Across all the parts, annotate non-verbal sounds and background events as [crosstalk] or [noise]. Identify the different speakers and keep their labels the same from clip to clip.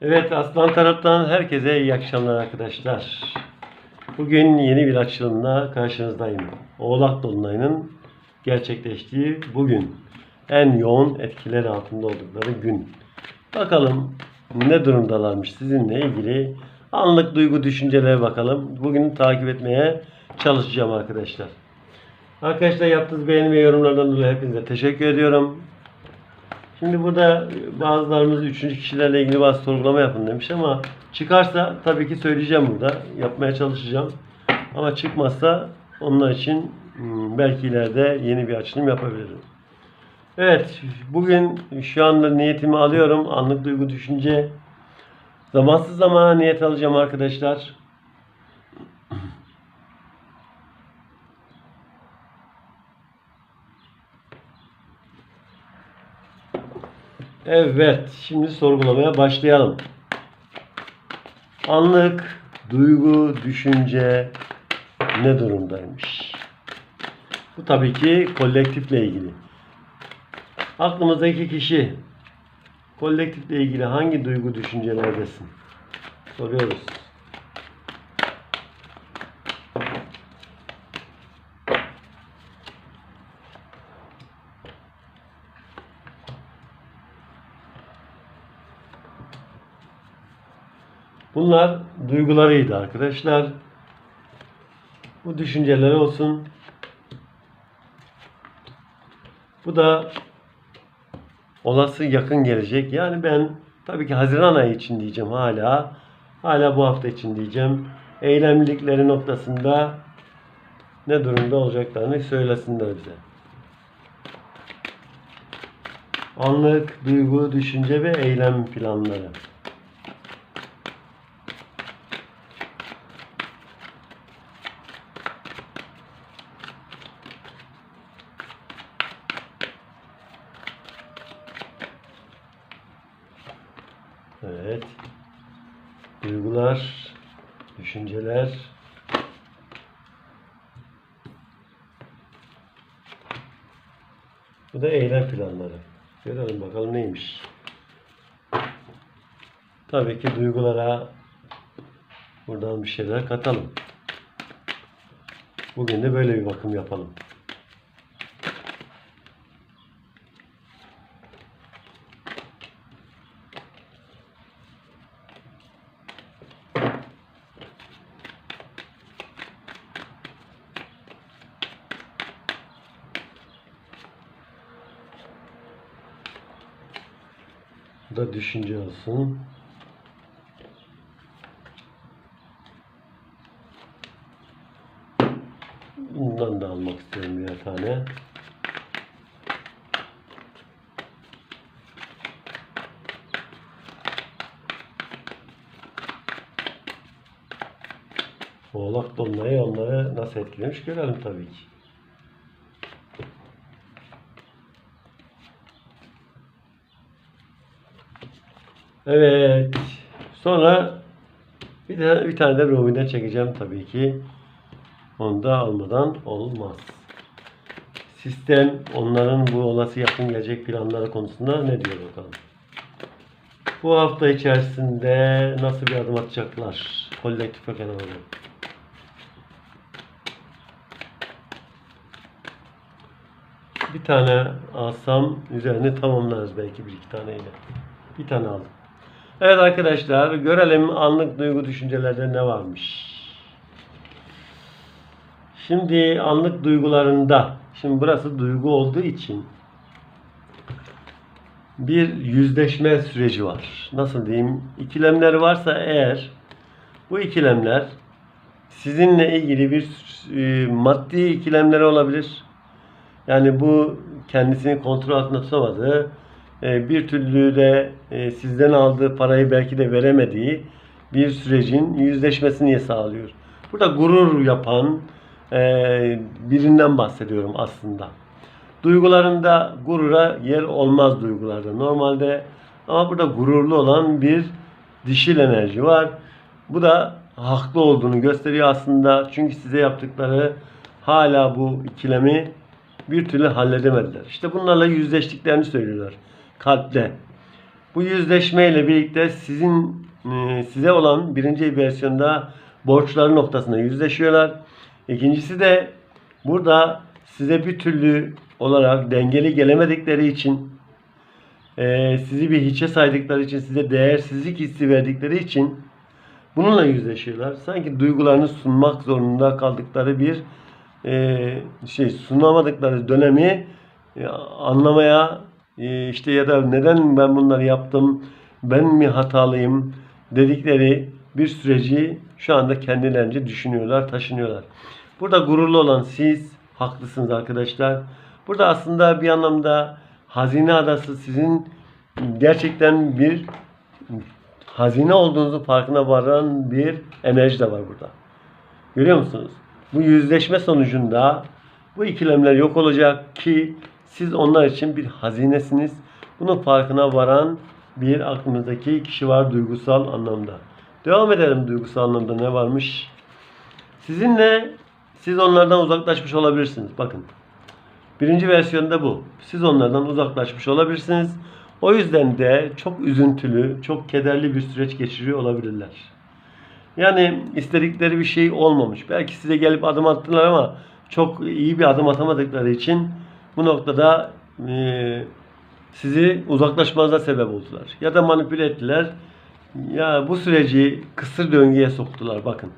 Speaker 1: Evet Aslan Taraf'tan herkese iyi akşamlar arkadaşlar. Bugün yeni bir açılımla karşınızdayım. Oğlak Dolunay'ın gerçekleştiği bugün. En yoğun etkileri altında oldukları gün. Bakalım ne durumdalarmış sizinle ilgili anlık duygu düşüncelere bakalım. Bugün takip etmeye çalışacağım arkadaşlar. Arkadaşlar yaptığınız beğeni ve yorumlardan dolayı hepinize teşekkür ediyorum. Şimdi burada bazılarımız üçüncü kişilerle ilgili bazı sorgulama yapın demiş ama çıkarsa tabii ki söyleyeceğim burada. Yapmaya çalışacağım. Ama çıkmazsa onlar için hmm, belki ileride yeni bir açılım yapabilirim. Evet, bugün şu anda niyetimi alıyorum. Anlık duygu düşünce. Zamansız zamana niyet alacağım arkadaşlar. Evet, şimdi sorgulamaya başlayalım. Anlık duygu, düşünce ne durumdaymış? Bu tabii ki kolektifle ilgili. Aklımızdaki kişi kolektifle ilgili hangi duygu düşüncelerdesin? Soruyoruz. Bunlar duygularıydı arkadaşlar. Bu düşünceleri olsun. Bu da olası yakın gelecek. Yani ben tabii ki Haziran ayı için diyeceğim hala. Hala bu hafta için diyeceğim. Eylemlilikleri noktasında ne durumda olacaklarını söylesinler bize. Anlık duygu, düşünce ve eylem planları. Evet. Duygular, düşünceler. Bu da eylem planları. Görelim bakalım neymiş. Tabii ki duygulara buradan bir şeyler katalım. Bugün de böyle bir bakım yapalım. Düşünce olsun. Bundan da almak istiyorum birer tane. Oğlak dolunayı onları nasıl etkilemiş görelim tabii ki. Evet. Sonra bir de bir tane de Rumi'den çekeceğim tabii ki. Onu da almadan olmaz. Sistem onların bu olası yakın gelecek planları konusunda ne diyor bakalım. Bu hafta içerisinde nasıl bir adım atacaklar? Kolektif ekonomi. Bir tane alsam üzerine tamamlarız belki bir iki taneyle. Bir tane aldım. Evet arkadaşlar görelim anlık duygu düşüncelerde ne varmış. Şimdi anlık duygularında, şimdi burası duygu olduğu için bir yüzleşme süreci var. Nasıl diyeyim? İkilemler varsa eğer bu ikilemler sizinle ilgili bir e, maddi ikilemleri olabilir. Yani bu kendisini kontrol altında tutamadığı bir türlü de e, sizden aldığı parayı belki de veremediği bir sürecin yüzleşmesini sağlıyor. Burada gurur yapan e, birinden bahsediyorum aslında. Duygularında gurura yer olmaz duygularda. Normalde ama burada gururlu olan bir dişil enerji var. Bu da haklı olduğunu gösteriyor aslında. Çünkü size yaptıkları hala bu ikilemi bir türlü halledemediler. İşte bunlarla yüzleştiklerini söylüyorlar kalple. Bu yüzleşmeyle birlikte sizin e, size olan birinci versiyonda borçları noktasında yüzleşiyorlar. İkincisi de burada size bir türlü olarak dengeli gelemedikleri için e, sizi bir hiçe saydıkları için size değersizlik hissi verdikleri için bununla yüzleşiyorlar. Sanki duygularını sunmak zorunda kaldıkları bir e, şey sunamadıkları dönemi anlamaya işte ya da neden ben bunları yaptım ben mi hatalıyım dedikleri bir süreci şu anda kendilerince düşünüyorlar, taşınıyorlar. Burada gururlu olan siz haklısınız arkadaşlar. Burada aslında bir anlamda hazine adası sizin gerçekten bir hazine olduğunuzu farkına varan bir enerji de var burada. Görüyor musunuz? Bu yüzleşme sonucunda bu ikilemler yok olacak ki siz onlar için bir hazinesiniz. Bunun farkına varan bir aklımızdaki kişi var duygusal anlamda. Devam edelim duygusal anlamda ne varmış? Sizinle siz onlardan uzaklaşmış olabilirsiniz. Bakın. Birinci versiyonda bu. Siz onlardan uzaklaşmış olabilirsiniz. O yüzden de çok üzüntülü, çok kederli bir süreç geçiriyor olabilirler. Yani istedikleri bir şey olmamış. Belki size gelip adım attılar ama çok iyi bir adım atamadıkları için bu noktada e, sizi uzaklaşmanıza sebep oldular. Ya da manipüle ettiler. Ya bu süreci kısır döngüye soktular bakın.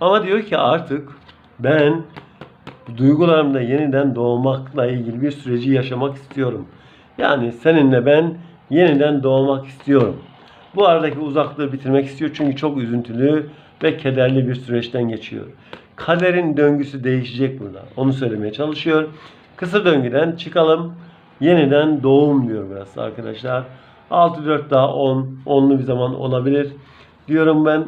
Speaker 1: Ama diyor ki artık ben duygularımda yeniden doğmakla ilgili bir süreci yaşamak istiyorum. Yani seninle ben yeniden doğmak istiyorum. Bu aradaki uzaklığı bitirmek istiyor çünkü çok üzüntülü ve kederli bir süreçten geçiyor. Kaderin döngüsü değişecek burada. Onu söylemeye çalışıyor. Kısır döngüden çıkalım. Yeniden doğum diyor biraz arkadaşlar. 6 4 daha 10. 10'lu bir zaman olabilir diyorum ben.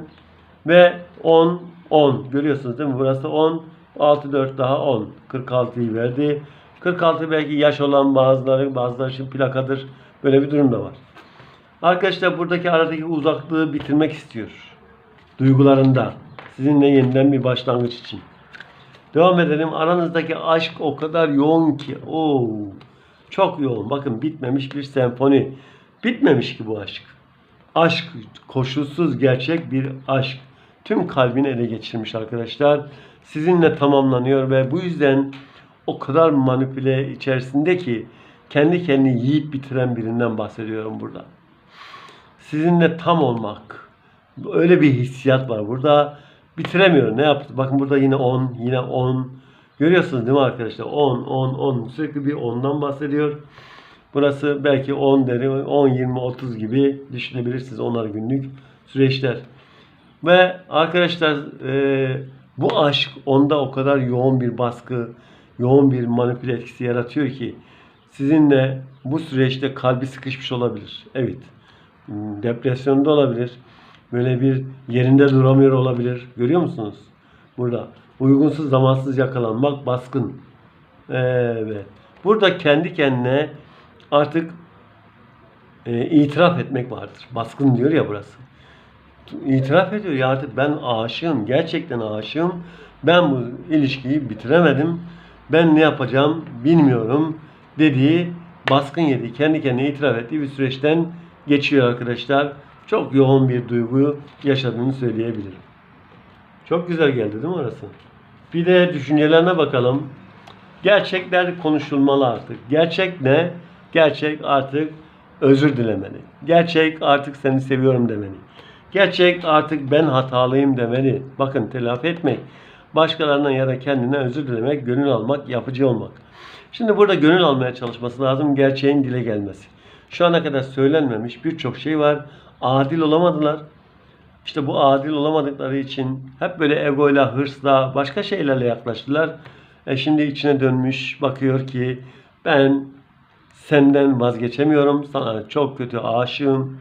Speaker 1: Ve 10 10 görüyorsunuz değil mi? Burası 10 6 4 daha 10. 46'yı verdi. 46 belki yaş olan bazıları bazıları için plakadır. Böyle bir durum da var. Arkadaşlar buradaki aradaki uzaklığı bitirmek istiyor. Duygularında. Sizinle yeniden bir başlangıç için. Devam edelim. Aranızdaki aşk o kadar yoğun ki. Oo, çok yoğun. Bakın bitmemiş bir senfoni. Bitmemiş ki bu aşk. Aşk koşulsuz gerçek bir aşk. Tüm kalbini ele geçirmiş arkadaşlar. Sizinle tamamlanıyor ve bu yüzden o kadar manipüle içerisinde ki kendi kendini yiyip bitiren birinden bahsediyorum burada. Sizinle tam olmak. Öyle bir hissiyat var burada. Bitiremiyor. Ne yaptı? Bakın burada yine 10, yine 10. Görüyorsunuz değil mi arkadaşlar? 10, 10, 10. Sürekli bir 10'dan bahsediyor. Burası belki 10 deri, 10, 20, 30 gibi düşünebilirsiniz onlar günlük süreçler. Ve arkadaşlar e, bu aşk onda o kadar yoğun bir baskı, yoğun bir manipüle etkisi yaratıyor ki sizinle bu süreçte kalbi sıkışmış olabilir. Evet. Depresyonda olabilir. Böyle bir yerinde duramıyor olabilir. Görüyor musunuz? Burada. Uygunsuz zamansız yakalanmak baskın. Evet. Burada kendi kendine artık e, itiraf etmek vardır. Baskın diyor ya burası. İtiraf ediyor ya artık ben aşığım. Gerçekten aşığım. Ben bu ilişkiyi bitiremedim. Ben ne yapacağım bilmiyorum dediği baskın yedi. Kendi kendine itiraf ettiği bir süreçten geçiyor arkadaşlar. Çok yoğun bir duygu yaşadığını söyleyebilirim. Çok güzel geldi değil mi orası? Bir de düşüncelerine bakalım. Gerçekler konuşulmalı artık. Gerçek ne? Gerçek artık özür dilemeli. Gerçek artık seni seviyorum demeli. Gerçek artık ben hatalıyım demeli. Bakın telafi etmek. Başkalarından ya da kendine özür dilemek, gönül almak, yapıcı olmak. Şimdi burada gönül almaya çalışması lazım gerçeğin dile gelmesi. Şu ana kadar söylenmemiş birçok şey var. Adil olamadılar. İşte bu adil olamadıkları için hep böyle egoyla, hırsla, başka şeylerle yaklaştılar. E şimdi içine dönmüş, bakıyor ki ben senden vazgeçemiyorum, sana çok kötü aşığım.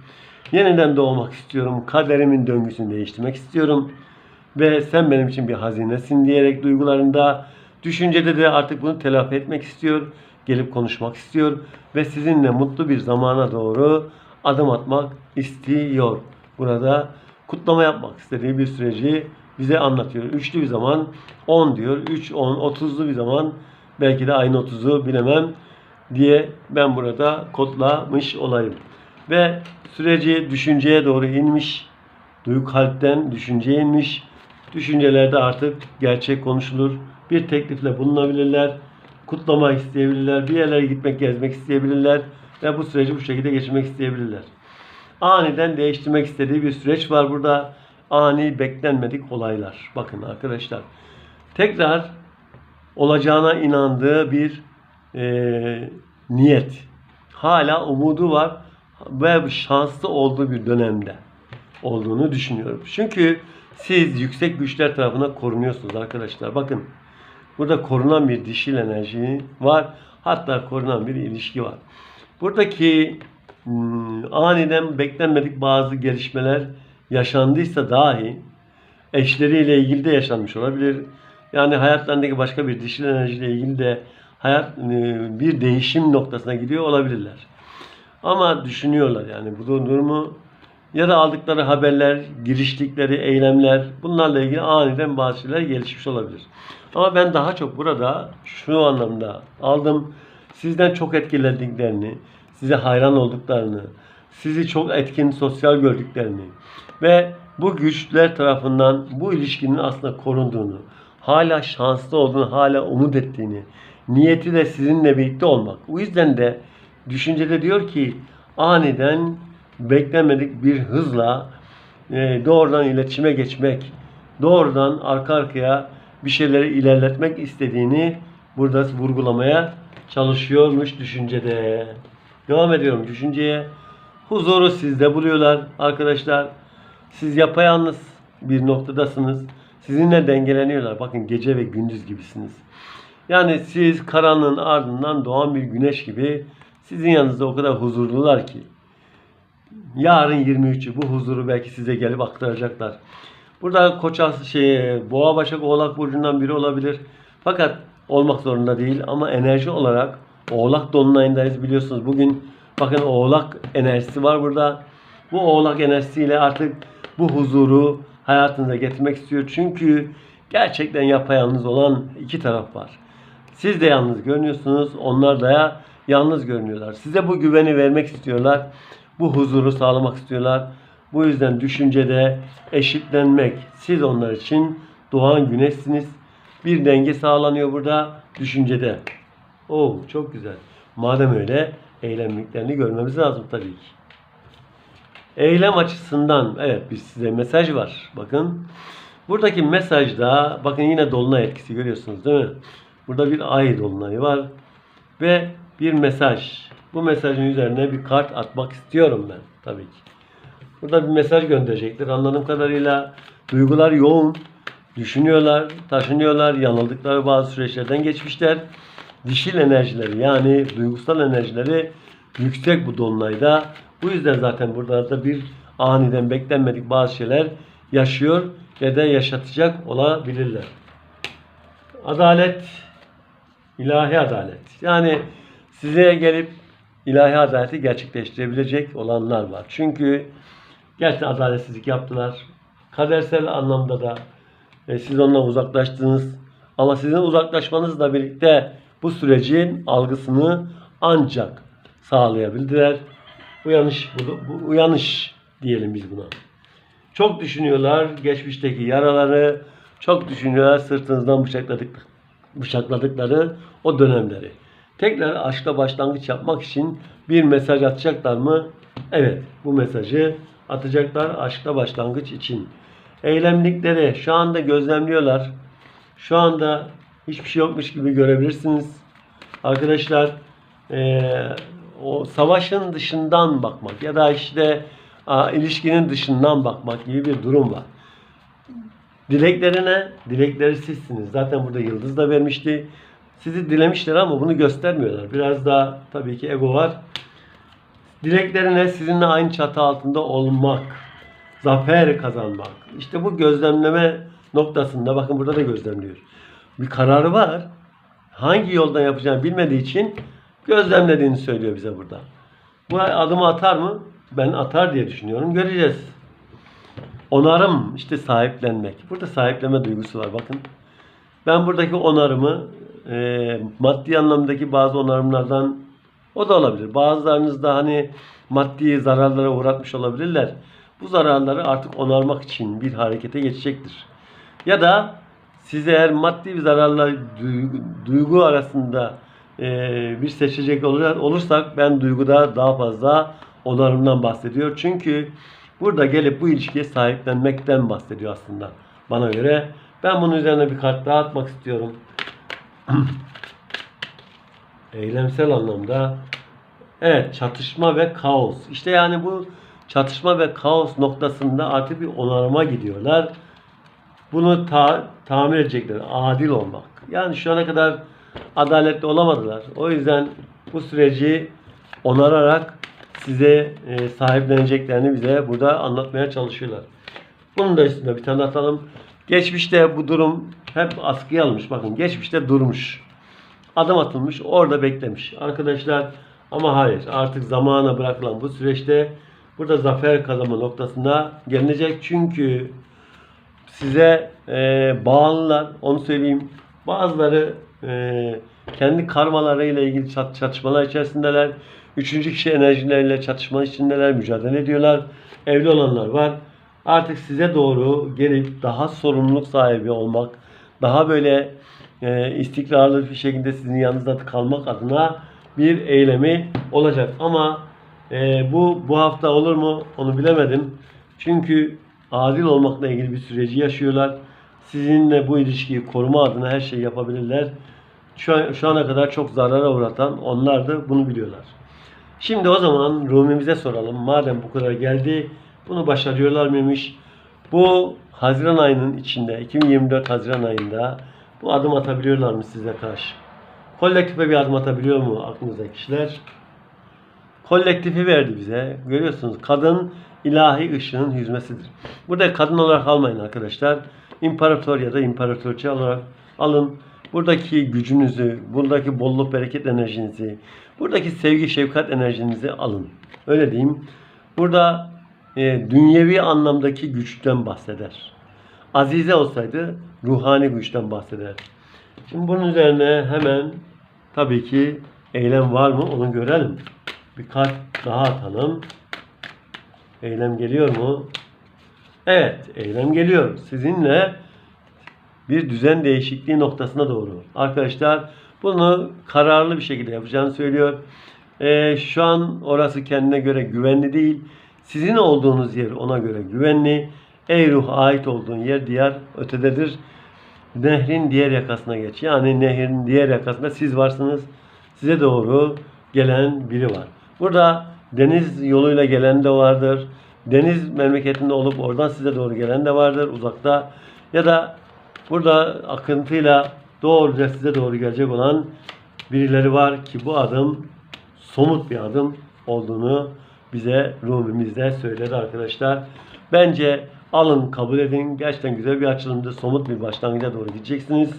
Speaker 1: Yeniden doğmak istiyorum, kaderimin döngüsünü değiştirmek istiyorum. Ve sen benim için bir hazinesin diyerek duygularında, düşüncede de artık bunu telafi etmek istiyor. Gelip konuşmak istiyor ve sizinle mutlu bir zamana doğru adım atmak istiyor. Burada kutlama yapmak istediği bir süreci bize anlatıyor. Üçlü bir zaman 10 diyor. 3, 10, 30'lu bir zaman belki de aynı 30'u bilemem diye ben burada kodlamış olayım. ve süreci düşünceye doğru inmiş. Duygu kalpten düşünceye inmiş. Düşüncelerde artık gerçek konuşulur. Bir teklifle bulunabilirler. Kutlama isteyebilirler. Bir yerlere gitmek, gezmek isteyebilirler. Ve bu süreci bu şekilde geçirmek isteyebilirler. Aniden değiştirmek istediği bir süreç var burada. Ani beklenmedik olaylar. Bakın arkadaşlar. Tekrar olacağına inandığı bir e, niyet. Hala umudu var ve şanslı olduğu bir dönemde olduğunu düşünüyorum. Çünkü siz yüksek güçler tarafından korunuyorsunuz arkadaşlar. Bakın burada korunan bir dişil enerji var. Hatta korunan bir ilişki var. Buradaki hmm, aniden beklenmedik bazı gelişmeler yaşandıysa dahi eşleriyle ilgili de yaşanmış olabilir. Yani hayatlarındaki başka bir dişil enerjiyle ilgili de hayat e, bir değişim noktasına gidiyor olabilirler. Ama düşünüyorlar yani bu durumu ya da aldıkları haberler, giriştikleri eylemler bunlarla ilgili aniden bazı şeyler gelişmiş olabilir. Ama ben daha çok burada şu anlamda aldım. Sizden çok etkilendiklerini, size hayran olduklarını, sizi çok etkin sosyal gördüklerini ve bu güçler tarafından bu ilişkinin aslında korunduğunu, hala şanslı olduğunu, hala umut ettiğini, niyeti de sizinle birlikte olmak. O yüzden de düşüncede diyor ki aniden beklenmedik bir hızla e, doğrudan iletişime geçmek, doğrudan arka arkaya bir şeyleri ilerletmek istediğini burada vurgulamaya çalışıyormuş düşüncede. Devam ediyorum düşünceye. Huzuru sizde buluyorlar arkadaşlar. Siz yapayalnız bir noktadasınız. Sizinle dengeleniyorlar. Bakın gece ve gündüz gibisiniz. Yani siz karanlığın ardından doğan bir güneş gibi sizin yanınızda o kadar huzurlular ki. Yarın 23'ü bu huzuru belki size gelip aktaracaklar. Burada Koç şey Boğa Başak Oğlak burcundan biri olabilir. Fakat olmak zorunda değil ama enerji olarak Oğlak dolunayındayız biliyorsunuz. Bugün bakın Oğlak enerjisi var burada. Bu Oğlak enerjisiyle artık bu huzuru hayatınıza getirmek istiyor. Çünkü gerçekten yapayalnız olan iki taraf var. Siz de yalnız görünüyorsunuz. Onlar da ya yalnız görünüyorlar. Size bu güveni vermek istiyorlar. Bu huzuru sağlamak istiyorlar. Bu yüzden düşüncede eşitlenmek. Siz onlar için doğan güneşsiniz. Bir denge sağlanıyor burada düşüncede. Oo çok güzel. Madem öyle eylemliklerini görmemiz lazım tabii ki. Eylem açısından evet bir size mesaj var. Bakın. Buradaki mesajda bakın yine dolunay etkisi görüyorsunuz değil mi? Burada bir ay dolunayı var ve bir mesaj. Bu mesajın üzerine bir kart atmak istiyorum ben tabii ki. Burada bir mesaj gönderecektir. Anladığım kadarıyla duygular yoğun. Düşünüyorlar, taşınıyorlar, yanıldıkları bazı süreçlerden geçmişler. Dişil enerjileri yani duygusal enerjileri yüksek bu dolunayda. Bu yüzden zaten burada da bir aniden beklenmedik bazı şeyler yaşıyor ya da yaşatacak olabilirler. Adalet, ilahi adalet. Yani size gelip ilahi adaleti gerçekleştirebilecek olanlar var. Çünkü gerçekten adaletsizlik yaptılar. Kadersel anlamda da e, siz ondan uzaklaştınız. Ama sizin uzaklaşmanızla birlikte bu sürecin algısını ancak sağlayabildiler. Uyanış, bu, bu uyanış diyelim biz buna. Çok düşünüyorlar geçmişteki yaraları, çok düşünüyorlar sırtınızdan bıçakladık, bıçakladıkları o dönemleri. Tekrar aşkla başlangıç yapmak için bir mesaj atacaklar mı? Evet, bu mesajı atacaklar aşkla başlangıç için. Eylemlikleri şu anda gözlemliyorlar. Şu anda hiçbir şey yokmuş gibi görebilirsiniz. Arkadaşlar eee, o savaşın dışından bakmak ya da işte a, ilişkinin dışından bakmak gibi bir durum var. Dileklerine, dilekleri sizsiniz. Zaten burada Yıldız da vermişti. Sizi dilemişler ama bunu göstermiyorlar. Biraz daha tabii ki ego var. Dileklerine sizinle aynı çatı altında olmak, zafer kazanmak. İşte bu gözlemleme noktasında bakın burada da gözlemliyor. Bir kararı var. Hangi yoldan yapacağını bilmediği için gözlemlediğini söylüyor bize burada. Bu adımı atar mı? Ben atar diye düşünüyorum. Göreceğiz. Onarım işte sahiplenmek. Burada sahiplenme duygusu var bakın. Ben buradaki onarımı e, maddi anlamdaki bazı onarımlardan O da olabilir. Bazılarınız da hani maddi zararlara uğratmış olabilirler. Bu zararları artık onarmak için bir harekete geçecektir. Ya da siz eğer maddi bir zararla duygu, arasında e, bir seçecek olur- olursak ben duyguda daha fazla onarımdan bahsediyor. Çünkü burada gelip bu ilişkiye sahiplenmekten bahsediyor aslında bana göre. Ben bunun üzerine bir kart daha atmak istiyorum. [clears throat] Eylemsel anlamda evet çatışma ve kaos. İşte yani bu çatışma ve kaos noktasında artık bir onarıma gidiyorlar. Bunu ta- tamir edecekler. Adil olmak. Yani şu ana kadar adaletli olamadılar. O yüzden bu süreci onararak size e, sahipleneceklerini bize burada anlatmaya çalışıyorlar. Bunun da üstünde bir tane atalım. Geçmişte bu durum hep askıya almış. Bakın geçmişte durmuş. Adım atılmış. Orada beklemiş. Arkadaşlar ama hayır. Artık zamana bırakılan bu süreçte burada zafer kazanma noktasına gelinecek. Çünkü size e, bağlılar. Onu söyleyeyim. Bazıları e, kendi karmalarıyla ilgili çat, çatışmalar içerisindeler. Üçüncü kişi enerjileriyle çatışma içindeler. Mücadele ediyorlar. Evli olanlar var. Artık size doğru gelip daha sorumluluk sahibi olmak, daha böyle e, istikrarlı bir şekilde sizin yanınızda kalmak adına bir eylemi olacak. Ama e, bu bu hafta olur mu onu bilemedim. Çünkü adil olmakla ilgili bir süreci yaşıyorlar. Sizinle bu ilişkiyi koruma adına her şeyi yapabilirler. Şu, an- şu ana kadar çok zarara uğratan onlar da bunu biliyorlar. Şimdi o zaman Rumi'mize soralım. Madem bu kadar geldi, bunu başarıyorlar mıymış? Bu Haziran ayının içinde, 2024 Haziran ayında bu adım atabiliyorlar mı size karşı? Kolektife bir adım atabiliyor mu aklınızdaki kişiler? Kolektifi verdi bize. Görüyorsunuz kadın ilahi ışığın hüzmesidir. Burada kadın olarak almayın arkadaşlar. İmparator ya da imparatorça olarak alın. Buradaki gücünüzü, buradaki bolluk bereket enerjinizi, buradaki sevgi şefkat enerjinizi alın. Öyle diyeyim. Burada e, dünyevi anlamdaki güçten bahseder. Azize olsaydı ruhani güçten bahseder. Şimdi bunun üzerine hemen tabii ki eylem var mı onu görelim. Bir kart daha atalım. Eylem geliyor mu? Evet, eylem geliyor. Sizinle bir düzen değişikliği noktasına doğru. Arkadaşlar bunu kararlı bir şekilde yapacağını söylüyor. Ee, şu an orası kendine göre güvenli değil. Sizin olduğunuz yer ona göre güvenli. Ey ruh ait olduğun yer diğer ötededir. Nehrin diğer yakasına geç. Yani nehrin diğer yakasında siz varsınız. Size doğru gelen biri var. Burada deniz yoluyla gelen de vardır. Deniz memleketinde olup oradan size doğru gelen de vardır uzakta. Ya da burada akıntıyla doğruca size doğru gelecek olan birileri var ki bu adım somut bir adım olduğunu bize Rumimizde söyledi arkadaşlar. Bence alın kabul edin. Gerçekten güzel bir açılımdı. Somut bir başlangıca doğru gideceksiniz.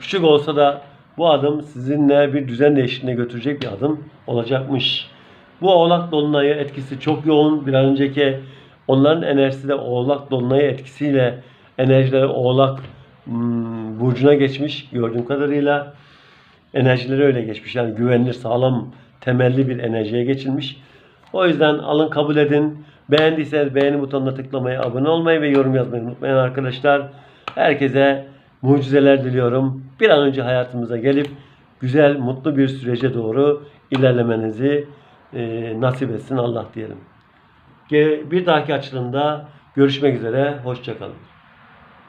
Speaker 1: Küçük olsa da bu adım sizinle bir düzen değişikliğine götürecek bir adım olacakmış. Bu oğlak dolunayı etkisi çok yoğun. Bir an önceki onların enerjisi de oğlak dolunayı etkisiyle enerjileri oğlak hmm, burcuna geçmiş gördüğüm kadarıyla. Enerjileri öyle geçmiş. Yani güvenilir, sağlam, temelli bir enerjiye geçilmiş. O yüzden alın kabul edin. Beğendiyseniz beğeni butonuna tıklamayı, abone olmayı ve yorum yazmayı unutmayın arkadaşlar. Herkese mucizeler diliyorum. Bir an önce hayatımıza gelip güzel, mutlu bir sürece doğru ilerlemenizi e, nasip etsin Allah diyelim. Bir dahaki açılımda görüşmek üzere. Hoşçakalın.